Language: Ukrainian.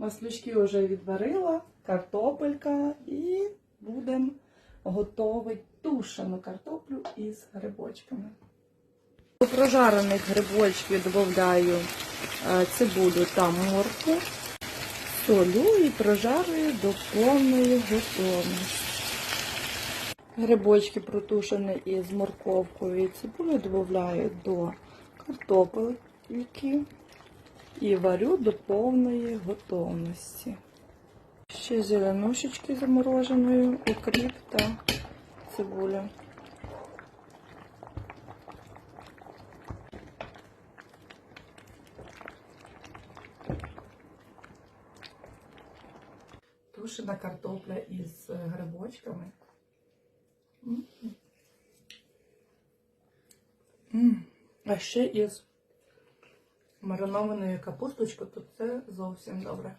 Маслючки вже відварила, картопелька і будемо готувати тушену картоплю із грибочками. До прожарених грибочків додаю е, цибулю та моркву, солю і прожарюю до повної готовності. Грибочки протушені із морковкою і цибулею додаю до картопельки і варю до повної готовності. Ще зеленушечки замороженою, укріп та цибуля. Тушена картопля із е, грибочками. А ще із маринованою капусточкою, то це зовсім добре.